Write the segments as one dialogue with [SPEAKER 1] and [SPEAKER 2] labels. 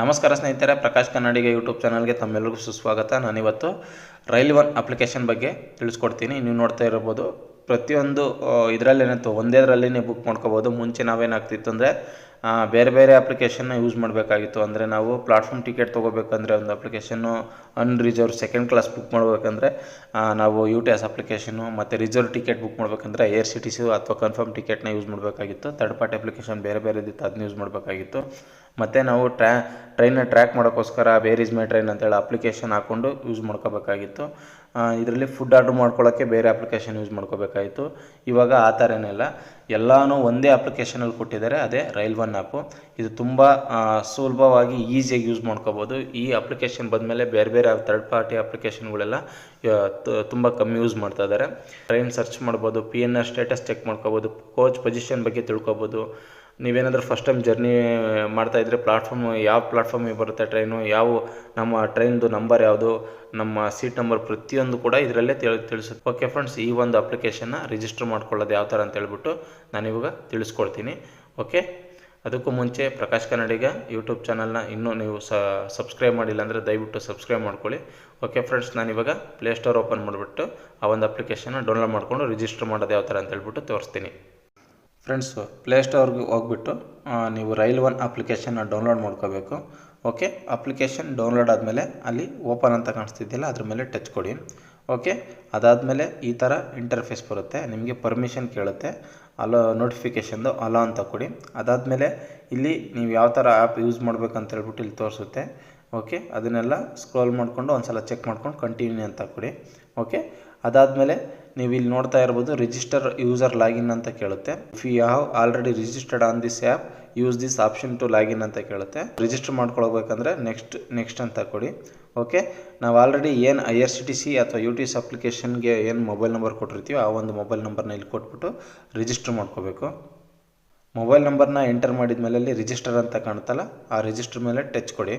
[SPEAKER 1] ನಮಸ್ಕಾರ ಸ್ನೇಹಿತರೆ, ಪ್ರಕಾಶ್ ಕನ್ನಡಿಗ ಯೂಟ್ಯೂಬ್ ಚಾನಲ್ಗೆ ತಮ್ಮೆಲ್ಲರಿಗೂ ಸುಸ್ವಾಗತ. ನಾನಿವತ್ತು ರೈಲ್ ಒನ್ ಅಪ್ಲಿಕೇಶನ್ ಬಗ್ಗೆ ತಿಳಿಸ್ಕೊಡ್ತೀನಿ. ನೀವು ನೋಡ್ತಾ ಇರ್ಬೋದು ಪ್ರತಿಯೊಂದು ಇದರಲ್ಲೇನಿತ್ತು ಒಂದೇದರಲ್ಲಿ ನೀವು ಬುಕ್ ಮಾಡ್ಕೋಬೋದು ಮುಂಚೆ ನಾವೇನಾಗ್ತಿತ್ತು ಅಂದರೆ ಬೇರೆ ಬೇರೆ ಅಪ್ಲಿಕೇಶನ್ನ ಯೂಸ್ ಮಾಡಬೇಕಾಗಿತ್ತು. ಅಂದರೆ ನಾವು ಪ್ಲಾಟ್ಫಾರ್ಮ್ ಟಿಕೆಟ್ ತೊಗೋಬೇಕಂದ್ರೆ ಒಂದು ಅಪ್ಲಿಕೇಶನ್ನು ಅನ್ರಿಸರ್ವ್ ಸೆಕೆಂಡ್ ಕ್ಲಾಸ್ ಬುಕ್ ಮಾಡಬೇಕಂದ್ರೆ ನಾವು ಯು ಟಿ ಎಸ್ ಅಪ್ಲಿಕೇಶನ್ನು ಮತ್ತು ರಿಸರ್ವ್ ಟಿಕೆಟ್ ಬುಕ್ ಮಾಡಬೇಕಂದ್ರೆ ಏರ್ ಸಿ ಸಿ ಅಥವಾ ಕನ್ಫರ್ಮ್ ಟಿಕೆಟ್ನ ಯೂಸ್ ಮಾಡಬೇಕಾಗಿತ್ತು. ಥರ್ಡ್ ಪಾರ್ಟಿ ಅಪ್ಲಿಕೇಶನ್ ಬೇರೆ ಬೇರೆ ಇದ್ದಿತ್ತು ಅದನ್ನ ಯೂಸ್ ಮಾಡಬೇಕಾಗಿತ್ತು. ಮತ್ತು ನಾವು ಟ್ರ್ಯಾ ಟ್ರೈನ್ನ ಟ್ರ್ಯಾಕ್ ಮಾಡೋಕ್ಕೋಸ್ಕರ ಬೇರ್ ಇಸ್ ಮೈ ಟ್ರೈನ್ ಅಂತೇಳಿ ಅಪ್ಲಿಕೇಶನ್ ಹಾಕ್ಕೊಂಡು ಯೂಸ್ ಮಾಡ್ಕೋಬೇಕಾಗಿತ್ತು. ಇದರಲ್ಲಿ ಫುಡ್ ಆರ್ಡ್ರ್ ಮಾಡ್ಕೊಳ್ಳೋಕ್ಕೆ ಬೇರೆ ಅಪ್ಲಿಕೇಶನ್ ಯೂಸ್ ಮಾಡ್ಕೋಬೇಕಾಗಿತ್ತು. ಇವಾಗ ಆ ಥರ ಏನಿಲ್ಲ ಎಲ್ಲನೂ ಒಂದೇ ಅಪ್ಲಿಕೇಶನಲ್ಲಿ ಕೊಟ್ಟಿದ್ದಾರೆ, ಅದೇ ರೈಲ್ ಒನ್ ಆ್ಯಪು ಇದು ತುಂಬ ಸುಲಭವಾಗಿ ಈಸಿಯಾಗಿ ಯೂಸ್ ಮಾಡ್ಕೋಬೋದು. ಈ ಅಪ್ಲಿಕೇಶನ್ ಬಂದಮೇಲೆ ಬೇರೆ ಬೇರೆ ಥರ್ಡ್ ಪಾರ್ಟಿ ಅಪ್ಲಿಕೇಶನ್ಗಳೆಲ್ಲ ತುಂಬ ಕಮ್ಮಿ ಯೂಸ್ ಮಾಡ್ತಾ ಇದ್ದಾರೆ. ಟ್ರೈನ್ ಸರ್ಚ್ ಮಾಡ್ಬೋದು P N R status check ಮಾಡ್ಕೋಬೋದು ಕೋಚ್ ಪೊಸಿಷನ್ ಬಗ್ಗೆ ತಿಳ್ಕೊಬೋದು. ನೀವೇನಾದರೂ ಫಸ್ಟ್ ಟೈಮ್ ಜರ್ನಿ ಮಾಡ್ತಾ ಇದ್ದರೆ ಪ್ಲಾಟ್ಫಾರ್ಮ್ ಯಾವ ಪ್ಲಾಟ್ಫಾರ್ಮಿಗೆ ಬರುತ್ತೆ ಟ್ರೈನು ಯಾವ ನಮ್ಮ ಟ್ರೈನ್ದು ನಂಬರ್ ಯಾವುದು, ನಮ್ಮ ಸೀಟ್ ನಂಬರ್ ಪ್ರತಿಯೊಂದು ಕೂಡ ಇದರಲ್ಲೇ ತಿಳಿ, ತಿಳಿಸುತ್ತೆ. ಓಕೆ ಫ್ರೆಂಡ್ಸ್ ಈ ಒಂದು ಅಪ್ಲಿಕೇಶನ್ನ ರಿಜಿಸ್ಟರ್ ಮಾಡ್ಕೊಳ್ಳೋದು ಯಾವ ಥರ ಅಂತ ಹೇಳ್ಬಿಟ್ಟು ನಾನಿವಾಗ ತಿಳಿಸ್ಕೊಡ್ತೀನಿ. ಓಕೆ ಅದಕ್ಕೂ ಮುಂಚೆ ಪ್ರಕಾಶ್ ಕನ್ನಡಿಗ ಯೂಟ್ಯೂಬ್ ಚಾನಲ್ನ ಇನ್ನೂ ನೀವು ಸಬ್ಸ್ಕ್ರೈಬ್ ಮಾಡಿಲ್ಲ ಅಂದರೆ ದಯವಿಟ್ಟು ಸಬ್ಸ್ಕ್ರೈಬ್ ಮಾಡ್ಕೊಳ್ಳಿ. ಓಕೆ ಫ್ರೆಂಡ್ಸ್ ನಾನಿವಾಗ ಪ್ಲೇಸ್ಟೋರ್ ಓಪನ್ ಮಾಡಿಬಿಟ್ಟು ಆ ಒಂದು ಅಪ್ಲಿಕೇಶನ್ನ ಡೌನ್ಲೋಡ್ ಮಾಡಿಕೊಂಡು ರಿಜಿಸ್ಟರ್ ಮಾಡೋದು ಯಾವ ಥರ ಅಂತ ಹೇಳ್ಬಿಟ್ಟು ತೋರಿಸ್ತೀನಿ. ಫ್ರೆಂಡ್ಸು ಪ್ಲೇಸ್ಟೋರ್ಗೆ ಹೋಗ್ಬಿಟ್ಟು ನೀವು ರೈಲ್ ಒನ್ ಅಪ್ಲಿಕೇಶನ್ನ ಡೌನ್ಲೋಡ್ ಮಾಡ್ಕೋಬೇಕು. ಓಕೆ ಅಪ್ಲಿಕೇಶನ್ ಡೌನ್ಲೋಡ್ ಆದಮೇಲೆ ಅಲ್ಲಿ ಓಪನ್ ಅಂತ ಕಾಣಿಸ್ತಿದ್ದಿಲ್ಲ ಅದ್ರ ಮೇಲೆ ಟಚ್ ಕೊಡಿ. ಓಕೆ ಅದಾದಮೇಲೆ ಈ ಥರ ಇಂಟರ್ಫೇಸ್ ಬರುತ್ತೆ. ನಿಮಗೆ ಪರ್ಮಿಷನ್ ಕೇಳುತ್ತೆ. ಅಲೋ ನೋಟಿಫಿಕೇಷನ್ದು ಅಲೋ ಅಂತ ಕೊಡಿ. ಅದಾದಮೇಲೆ ಇಲ್ಲಿ ನೀವು ಯಾವ ಥರ ಆ್ಯಪ್ ಯೂಸ್ ಮಾಡ್ಬೇಕಂತ ಹೇಳ್ಬಿಟ್ಟು ಇಲ್ಲಿ ತೋರಿಸುತ್ತೆ. ಓಕೆ ಅದನ್ನೆಲ್ಲ ಸ್ಕ್ರೋಲ್ ಮಾಡಿಕೊಂಡು ಒಂದು ಸಲ ಚೆಕ್ ಮಾಡ್ಕೊಂಡು ಕಂಟಿನ್ಯೂ ಅಂತ ಕೊಡಿ. ಓಕೆ ಅದಾದಮೇಲೆ ನೀವು ಇಲ್ಲಿ ನೋಡ್ತಾ ಇರ್ಬೋದು ರಿಜಿಸ್ಟರ್ ಯೂಸರ್ ಲಾಗಿನ್ ಅಂತ ಕೇಳುತ್ತೆ. If you have already registered on this app use this option to login ಅಂತ ಕೇಳುತ್ತೆ. ರಿಜಿಸ್ಟರ್ ಮಾಡ್ಕೊಳ್ಬೇಕಂದ್ರೆ ನೆಕ್ಸ್ಟ್ ನೆಕ್ಸ್ಟ್ ಅಂತ ಕೊಡಿ. ಓಕೆ ನಾವು ಆಲ್ರೆಡಿ ಏನು I R C T C ಅಥವಾ ಯು ಟಿ ಎಸ್ ಅಪ್ಲಿಕೇಶನ್ಗೆ ಏನು ಮೊಬೈಲ್ ನಂಬರ್ ಕೊಟ್ಟಿರ್ತೀವೋ ಆ ಒಂದು ಮೊಬೈಲ್ ನಂಬರ್ನ ಇಲ್ಲಿ ಕೊಟ್ಬಿಟ್ಟು ರಿಜಿಸ್ಟರ್ ಮಾಡ್ಕೋಬೇಕು. ಮೊಬೈಲ್ ನಂಬರ್ನ ಎಂಟರ್ ಮಾಡಿದ ಮೇಲೆ ಅಲ್ಲಿ ರಿಜಿಸ್ಟರ್ ಅಂತ ಕಾಣುತ್ತಲ್ಲ, ಆ ರಿಜಿಸ್ಟರ್ ಮೇಲೆ ಟಚ್ ಕೊಡಿ.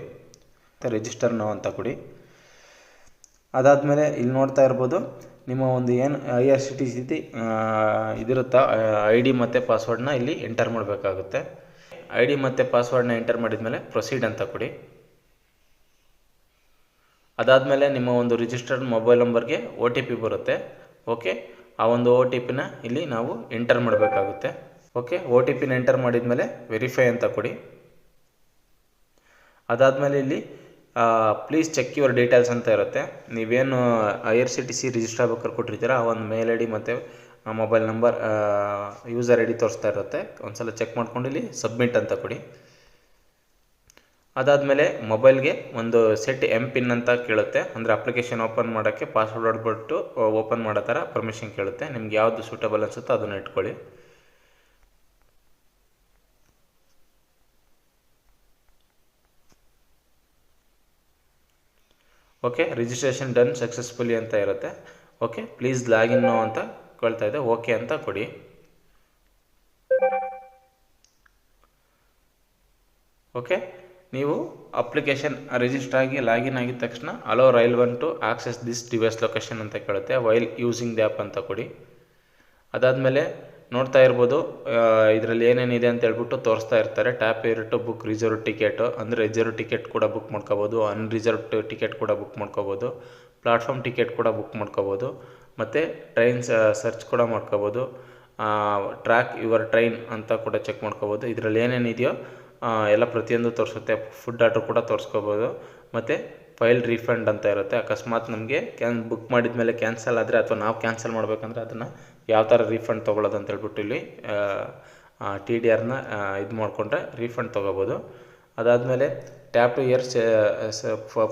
[SPEAKER 1] ಮತ್ತು ರಿಜಿಸ್ಟರ್ ನೋ ಅಂತ ಕೊಡಿ. ಅದಾದಮೇಲೆ ಇಲ್ಲಿ ನೋಡ್ತಾ ಇರ್ಬೋದು ನಿಮ್ಮ ಒಂದು ಏನು I R C T C ಇದಿರುತ್ತಾ I D ಮತ್ತು ಪಾಸ್ವರ್ಡನ್ನ ಇಲ್ಲಿ ಎಂಟರ್ ಮಾಡಬೇಕಾಗುತ್ತೆ. ಐ ಡಿ ಮತ್ತು ಪಾಸ್ವರ್ಡ್ನ ಎಂಟರ್ ಮಾಡಿದ್ಮೇಲೆ ಪ್ರೊಸೀಡ್ ಅಂತ ಕೊಡಿ. ಅದಾದಮೇಲೆ ನಿಮ್ಮ ಒಂದು ರಿಜಿಸ್ಟರ್ಡ್ ಮೊಬೈಲ್ ನಂಬರ್ಗೆ ಒ ಟಿ ಪಿ ಬರುತ್ತೆ. ಓಕೆ ಆ ಒಂದು ಒ ಟಿ ಪಿನ ಇಲ್ಲಿ ನಾವು ಎಂಟರ್ ಮಾಡಬೇಕಾಗುತ್ತೆ. ಓಕೆ ಒ ಟಿ ಪಿನ ಎಂಟರ್ ಮಾಡಿದ್ಮೇಲೆ ವೆರಿಫೈ ಅಂತ ಕೊಡಿ. ಅದಾದಮೇಲೆ ಇಲ್ಲಿ ಪ್ಲೀಸ್ ಚೆಕ್ ಯುವರ್ ಡೀಟೇಲ್ಸ್ ಅಂತ ಇರುತ್ತೆ. ನೀವೇನು I R C T C register ಆಗ್ಬೇಕಾದ್ರೆ ಕೊಟ್ಟಿರ್ತೀರ, ಆ ಒಂದು ಮೇಲ್ ಐ ಡಿ ಮತ್ತು mobile number user I D ತೋರಿಸ್ತಾ ಇರುತ್ತೆ. ಒಂದ್ಸಲ ಚೆಕ್ ಮಾಡ್ಕೊಂಡು ಇಲ್ಲಿ ಸಬ್ಮಿಟ್ ಅಂತ ಕೊಡಿ. ಅದಾದಮೇಲೆ ಮೊಬೈಲ್ಗೆ ಒಂದು ಸೆಟ್ ಎಂ ಪಿನ್ ಅಂತ ಕೇಳುತ್ತೆ. ಅಂದರೆ ಅಪ್ಲಿಕೇಶನ್ ಓಪನ್ ಮಾಡೋಕ್ಕೆ ಪಾಸ್ವರ್ಡ್ ಹೊಡ್ಬಿಟ್ಟು ಓಪನ್ ಮಾಡೋ ಥರ ಪರ್ಮಿಷನ್ ಕೇಳುತ್ತೆ. ನಿಮ್ಗೆ ಯಾವುದು ಸೂಟಬಲ್ ಅನಿಸುತ್ತೋ ಅದನ್ನು ಇಟ್ಕೊಳ್ಳಿ. ಓಕೆ ರಿಜಿಸ್ಟ್ರೇಷನ್ ಡನ್ ಸಕ್ಸಸ್ಫುಲಿ ಅಂತ ಇರುತ್ತೆ. ಓಕೆ ಪ್ಲೀಸ್ ಲಾಗಿನ್ ಅಂತ ಕೇಳ್ತಾ ಇದೆ ಓಕೆ ಅಂತ ಕೊಡಿ. ಓಕೆ ನೀವು ಅಪ್ಲಿಕೇಶನ್ ರಿಜಿಸ್ಟರ್ ಆಗಿ ಲಾಗಿನ್ ಆಗಿದ ತಕ್ಷಣ allow rail one to access this device location ಅಂತ ಕೇಳುತ್ತೆ. ವೈಲ್ ಯೂಸಿಂಗ್ ದ್ಯಾಪ್ ಆ್ಯಪ್ ಅಂತ ಕೊಡಿ. ಅದಾದಮೇಲೆ ನೋಡ್ತಾ ಇರ್ಬೋದು. ಇದರಲ್ಲಿ ಏನೇನಿದೆ ಅಂತ ಹೇಳ್ಬಿಟ್ಟು ತೋರಿಸ್ತಾ ಇರ್ತಾರೆ. ಟ್ಯಾಪ್ ಇರುಟ್ಟು ಬುಕ್ ರಿಸರ್ವ್ ಟಿಕೆಟು. ಅಂದರೆ ರಿಸರ್ವ್ ಟಿಕೆಟ್ ಕೂಡ ಬುಕ್ ಮಾಡ್ಕೋಬೋದು. ಅನ್ರಿಸರ್ವ್ ಟಿಕೆಟ್ ಕೂಡ ಬುಕ್ ಮಾಡ್ಕೋಬೋದು. ಪ್ಲಾಟ್ಫಾರ್ಮ್ ಟಿಕೆಟ್ ಕೂಡ ಬುಕ್ ಮಾಡ್ಕೋಬೋದು. ಮತ್ತು ಟ್ರೈನ್ ಸರ್ಚ್ ಕೂಡ ಮಾಡ್ಕೋಬೋದು. ಟ್ರ್ಯಾಕ್, ಯುವರ್ ಟ್ರೈನ್ ಅಂತ ಕೂಡ ಚೆಕ್ ಮಾಡ್ಕೋಬೋದು. ಇದರಲ್ಲಿ ಏನೇನಿದೆಯೋ ಎಲ್ಲ ಪ್ರತಿಯೊಂದು ತೋರಿಸುತ್ತೆ. ಫುಡ್ ಆರ್ಡ್ರ್ ಕೂಡ ತೋರಿಸ್ಕೋಬೋದು. ಮತ್ತು ಫೈಲ್ ರೀಫಂಡ್ ಅಂತ ಇರುತ್ತೆ. ಅಕಸ್ಮಾತ್ ನಮಗೆ ಕ್ಯಾನ್, ಬುಕ್ ಮಾಡಿದ ಮೇಲೆ ಕ್ಯಾನ್ಸಲ್ ಆದರೆ ಅಥವಾ ನಾವು ಕ್ಯಾನ್ಸಲ್ ಮಾಡಬೇಕಂದ್ರೆ ಅದನ್ನು ಯಾವ ಥರ ರೀಫಂಡ್ ತೊಗೊಳ್ಳೋದು ಅಂತ ಹೇಳ್ಬಿಟ್ಟು ಇಲ್ಲಿ ಟಿ ಡಿ ಆರ್ನ ಇದು ಮಾಡಿಕೊಂಡ್ರೆ ರೀಫಂಡ್ ತೊಗೋಬೋದು. ಅದಾದಮೇಲೆ ಟ್ಯಾಪ್ ಟು ಇಯರ್ಸ್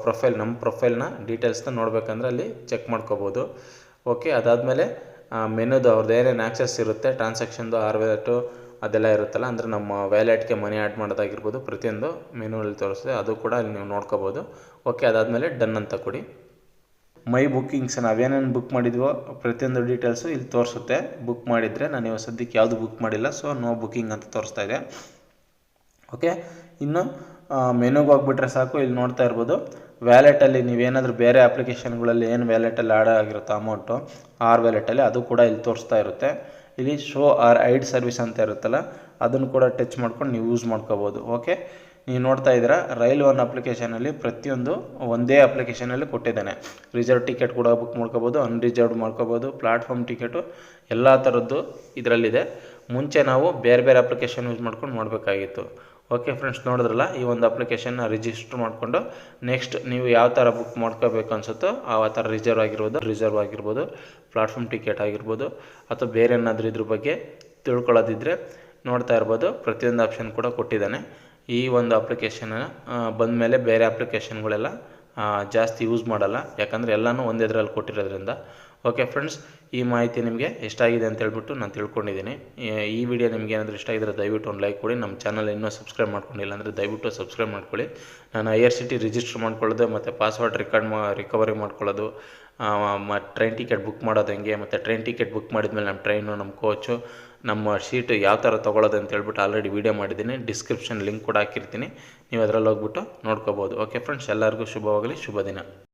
[SPEAKER 1] ಪ್ರೊಫೈಲ್ ನಮ್ಮ ಪ್ರೊಫೈಲ್ನ ಡೀಟೇಲ್ಸ್ನ ನೋಡಬೇಕಂದ್ರೆ ಅಲ್ಲಿ ಚೆಕ್ ಮಾಡ್ಕೋಬೋದು. ಓಕೆ ಅದಾದಮೇಲೆ ಮೆನುದು ಅವ್ರದ್ದು ಏನೇನು ಆ್ಯಕ್ಸಸ್ ಇರುತ್ತೆ ಟ್ರಾನ್ಸಾಕ್ಷನ್ದು ಆರ್ ವ್ಯಾಲೆಟು ಅದೆಲ್ಲ ಇರುತ್ತಲ್ಲ, ಅಂದರೆ ನಮ್ಮ ವ್ಯಾಲೆಟ್ಗೆ ಮನಿ ಆ್ಯಡ್ ಮಾಡೋದಾಗಿರ್ಬೋದು, ಪ್ರತಿಯೊಂದು ಮೆನುವಲ್ಲಿ ತೋರಿಸ್ತದೆ ಅದು ಕೂಡ ಅಲ್ಲಿ ನೀವು ನೋಡ್ಕೋಬೋದು. ಓಕೆ ಅದಾದಮೇಲೆ ಡನ್ ಅಂತ ಕೊಡಿ. ಮೈ ಬುಕ್ಕಿಂಗ್ಸ್ ನಾವೇನೇನು ಬುಕ್ ಮಾಡಿದ್ವೋ ಪ್ರತಿಯೊಂದು ಡೀಟೇಲ್ಸು ಇಲ್ಲಿ ತೋರಿಸುತ್ತೆ. ಬುಕ್ ಮಾಡಿದರೆ ನಾನು ಇವಾಗ ಸದ್ಯಕ್ಕೆ ಯಾವುದು ಬುಕ್ ಮಾಡಿಲ್ಲ ಸೊ ನೋ ಬುಕ್ಕಿಂಗ್ ಅಂತ ತೋರಿಸ್ತಾ ಇದೆ. ಓಕೆ ಇನ್ನು ಮೆನುಗೆ ಹೋಗ್ಬಿಟ್ರೆ ಸಾಕು, ಇಲ್ಲಿ ನೋಡ್ತಾ ಇರ್ಬೋದು. ವ್ಯಾಲೆಟಲ್ಲಿ ನೀವೇನಾದರೂ ಬೇರೆ ಅಪ್ಲಿಕೇಶನ್ಗಳಲ್ಲಿ ಏನು ವ್ಯಾಲೆಟಲ್ಲಿ ಆಡ್ ಆಗಿರುತ್ತೋ ಅಮೌಂಟು ಆರ್ ವ್ಯಾಲೆಟಲ್ಲಿ ಅದು ಕೂಡ ಇಲ್ಲಿ ತೋರಿಸ್ತಾ ಇರುತ್ತೆ. ಇಲ್ಲಿ ಶೋ ಆರ್ ಐಡ್ ಸರ್ವಿಸ್ ಅಂತ ಇರುತ್ತಲ್ಲ, ಅದನ್ನು ಕೂಡ ಟಚ್ ಮಾಡ್ಕೊಂಡು ನೀವು ಯೂಸ್ ಮಾಡ್ಕೋಬೋದು. ಓಕೆ ನೀವು ನೋಡ್ತಾ ಇದ್ದೀರಾ, ರೈಲ್ ಒನ್ ಅಪ್ಲಿಕೇಶನಲ್ಲಿ ಪ್ರತಿಯೊಂದು ಒಂದೇ ಅಪ್ಲಿಕೇಶನಲ್ಲಿ ಕೊಟ್ಟಿದ್ದಾನೆ. ರಿಸರ್ವ್ ಟಿಕೆಟ್ ಕೂಡ ಬುಕ್ ಮಾಡ್ಕೋಬೋದು ಅನ್ರಿಸರ್ವ್ಡ್ ಮಾಡ್ಕೋಬೋದು ಪ್ಲಾಟ್ಫಾರ್ಮ್ ಟಿಕೆಟು ಎಲ್ಲ ಥರದ್ದು ಇದರಲ್ಲಿದೆ. ಮುಂಚೆ ನಾವು ಬೇರೆ ಬೇರೆ ಅಪ್ಲಿಕೇಶನ್ ಯೂಸ್ ಮಾಡ್ಕೊಂಡು ಮಾಡಬೇಕಾಗಿತ್ತು. ಓಕೆ ಫ್ರೆಂಡ್ಸ್ ನೋಡಿದ್ರಲ್ಲ, ಈ ಒಂದು ಅಪ್ಲಿಕೇಶನ್ನ ರಿಜಿಸ್ಟರ್ ಮಾಡಿಕೊಂಡು ನೆಕ್ಸ್ಟ್ ನೀವು ಯಾವ ಥರ ಬುಕ್ ಮಾಡ್ಕೋಬೇಕು ಅನ್ಸುತ್ತೋ ಆ ಥರ ರಿಸರ್ವ್ ಆಗಿರ್ಬೋದು ರಿಸರ್ವ್ ಆಗಿರ್ಬೋದು ಪ್ಲಾಟ್ಫಾರ್ಮ್ ಟಿಕೆಟ್ ಆಗಿರ್ಬೋದು, ಅಥವಾ ಬೇರೆ ಏನಾದರೂ ಇದ್ರ ಬಗ್ಗೆ ತಿಳ್ಕೊಳ್ಳೋದಿದ್ರೆ ನೋಡ್ತಾ ಇರ್ಬೋದು. ಪ್ರತಿಯೊಂದು ಆಪ್ಷನ್ ಕೂಡ ಕೊಟ್ಟಿದ್ದಾನೆ. ಈ ಒಂದು ಅಪ್ಲಿಕೇಶನ್ ಬಂದ ಮೇಲೆ ಬೇರೆ ಅಪ್ಲಿಕೇಶನ್ಗಳೆಲ್ಲ ಜಾಸ್ತಿ ಯೂಸ್ ಮಾಡಲ್ಲ. ಯಾಕಂದರೆ ಎಲ್ಲನೂ ಒಂದೇ ಇದರಲ್ಲಿ ಕೊಟ್ಟಿರೋದ್ರಿಂದ. ಓಕೆ ಫ್ರೆಂಡ್ಸ್ ಈ ಮಾಹಿತಿ ನಿಮಗೆ ಎಷ್ಟಾಗಿದೆ ಅಂತ ಹೇಳ್ಬಿಟ್ಟು ನಾನು ತಿಳ್ಕೊಂಡಿದ್ದೀನಿ. ಈ- ವಿಡಿಯೋ ನಿಮಗೆ ಏನಾದರೂ ಇಷ್ಟ ಆಗಿದ್ರೆ ದಯವಿಟ್ಟು ಒಂದು ಲೈಕ್ ಕೊಡಿ. ನಮ್ಮ ಚಾನಲ್ ಇನ್ನೂ ಸಬ್ಸ್ಕ್ರೈಬ್ ಮಾಡ್ಕೊಂಡಿಲ್ಲ ಅಂದರೆ ದಯವಿಟ್ಟು ಸಬ್ಸ್ಕ್ರೈಬ್ ಮಾಡ್ಕೊಳ್ಳಿ. ನಾನು I R C T register ಮಾಡ್ಕೊಳ್ಳೋದು, ಮತ್ತು ಪಾಸ್ವರ್ಡ್ ರಿಕಾರ್ಡ್ ಮಾ ರಿಕವರಿ ಮಾಡ್ಕೊಳ್ಳೋದು ಟ್ರೈನ್ ಟಿಕೆಟ್ ಬುಕ್ ಮಾಡೋದು ಹೆಂಗೆ, ಮತ್ತು ಟ್ರೈನ್ ಟಿಕೆಟ್ ಬುಕ್ ಮಾಡಿದ್ಮೇಲೆ ನಮ್ಮ ಟ್ರೈನು ನಮ್ಮ ಕೋಚು ನಮ್ಮ ಶೀಟು ಯಾವ ಥರ ತೊಗೊಳೋದು ಅಂತ ಹೇಳ್ಬಿಟ್ಟು ಆಲ್ರೆಡಿ ವೀಡಿಯೋ ಮಾಡಿದ್ದೀನಿ. ಡಿಸ್ಕ್ರಿಪ್ಷನ್ ಲಿಂಕ್ ಕೂಡ ಹಾಕಿರ್ತೀನಿ. ನೀವು ಅದರಲ್ಲಿ ಹೋಗ್ಬಿಟ್ಟು ನೋಡ್ಕೋಬೋದು. ಓಕೆ ಫ್ರೆಂಡ್ಸ್ ಎಲ್ಲರಿಗೂ ಶುಭವಾಗಲಿ ಶುಭ ದಿನ